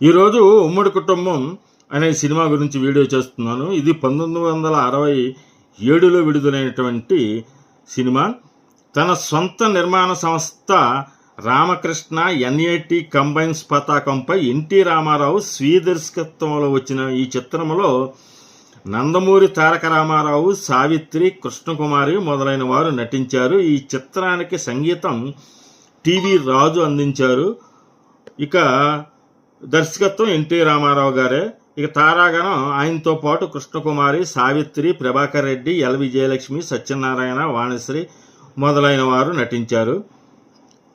ఈరోజు ఉమ్మడి కుటుంబం అనే సినిమా గురించి వీడియో చేస్తున్నాను. ఇది పంతొమ్మిది వందల అరవై ఏడులో విడుదలైనటువంటి సినిమా. తన సొంత నిర్మాణ సంస్థ రామకృష్ణ ఎన్ఏటి కంబైన్స్ పతాకంపై ఎన్టీ రామారావు స్వీదర్శకత్వంలో వచ్చిన ఈ చిత్రంలో నందమూరి తారక రామారావు సావిత్రి కృష్ణకుమారి మొదలైన వారు నటించారు. ఈ చిత్రానికి సంగీతం టీవీ రాజు అందించారు. ఇక దర్శకత్వం ఎన్టీ రామారావు గారే. ఇక తారాగణం ఆయనతో పాటు కృష్ణకుమారి సావిత్రి ప్రభాకర్ రెడ్డి ఎల్ విజయలక్ష్మి సత్యనారాయణ వాణిశ్రీ మొదలైన వారు నటించారు.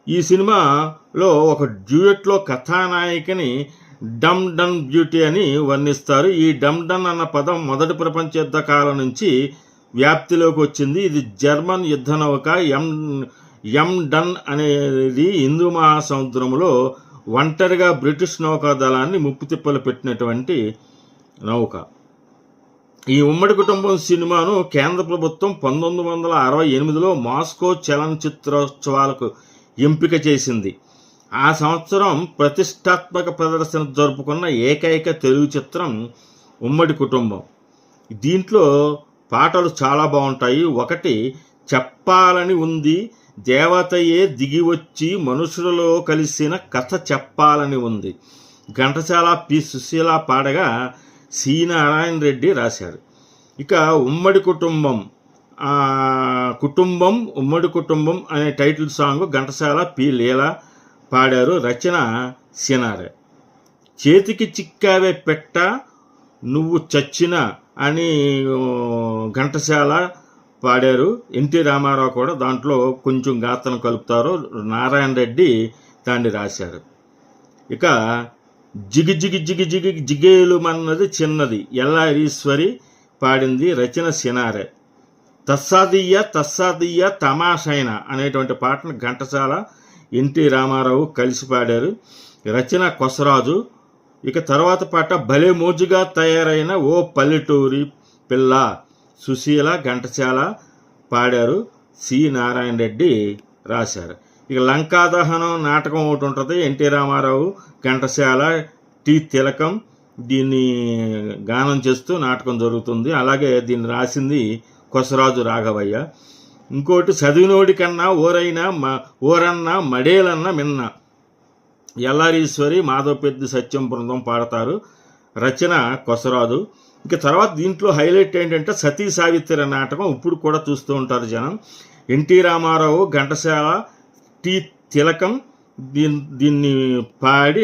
ఈ సినిమాలో ఒక డ్యూయట్లో కథానాయికని డమ్ డన్ బ్యూటీ అని వర్ణిస్తారు. ఈ డమ్ డన్ అన్న పదం మొదటి ప్రపంచ యుద్ధ కాలం నుంచి వ్యాప్తిలోకి వచ్చింది. ఇది జర్మన్ యుద్ధ నౌక ఎం ఎం డన్ అనేది హిందూ మహాసముద్రంలో ఒంటరిగా బ్రిటిష్ నౌకాదళాన్ని ముప్పుతిప్పలు పెట్టినటువంటి నౌక. ఈ ఉమ్మడి కుటుంబం సినిమాను కేంద్ర ప్రభుత్వం పంతొమ్మిది వందల అరవై ఎనిమిదిలో మాస్కో చలనచిత్రోత్సవాలకు ఎంపిక చేసింది. ఆ సంవత్సరం ప్రతిష్టాత్మక ప్రదర్శన జరుపుకున్న ఏకైక తెలుగు చిత్రం ఉమ్మడి కుటుంబం. దీంట్లో పాటలు చాలా బాగుంటాయి. ఒకటి చెప్పాలని ఉంది. దేవతయే దిగి వచ్చి మనుషులలో కలిసిన కథ చెప్పాలని ఉంది. ఘంటసాల పి. సుశీల పాడగా సి నారాయణ రెడ్డి రాశారు. ఇక ఉమ్మడి కుటుంబం కుటుంబం ఉమ్మడి కుటుంబం అనే title song Ghantasala P. Leela పాడారు రచన సినారే చేతికి చిక్కావే పెట్ట నువ్వు చచ్చిన అని ఘంటసాల పాడారు. ఎన్టీ రామారావు కూడా దాంట్లో కొంచెం గాతను కలుపుతారు. నారాయణ రెడ్డి దాన్ని రాశారు. ఇక జిగి జిగి జిగి జిగి జిగేలు మన్నది చిన్నది. ఎల్లారీశ్వరి పాడింది రచన సినారే. తస్సాదీయ తస్సాదీయ తమాషైన అనేటువంటి పాటను ఘంటసాల ఎన్టీ రామారావు కలిసి పాడారు. రచన కొసరాజు. ఇక తర్వాత పాట భలే మోజుగా తయారైన ఓ పల్లెటూరి పిల్ల. సుశీల ఘంటసాల పాడారు సి నారాయణ రెడ్డి రాశారు. ఇక లంకాదహనం నాటకం ఒకటి ఉంటుంది. ఎన్టీ రామారావు ఘంటసాల టి తిలకం దీన్ని గానం చేస్తూ నాటకం జరుగుతుంది. అలాగే దీన్ని రాసింది కొసరాజు రాఘవయ్య. ఇంకోటి చదివినోడి కన్నా ఓరైనా మ ఓరన్న మడేలన్న మిన్న. ఎల్లారీశ్వరి మాధవపెద్ది సత్యం బృందం పాడతారు. రచన కొసరాజు. ఇక తర్వాత దీంట్లో హైలైట్ ఏంటంటే సతీ సావిత్రి నాటకం ఇప్పుడు కూడా చూస్తూ ఉంటారు జనం. ఎన్టీ రామారావు ఘంటసాల టి తిలకం దీన్ని దీన్ని పాడి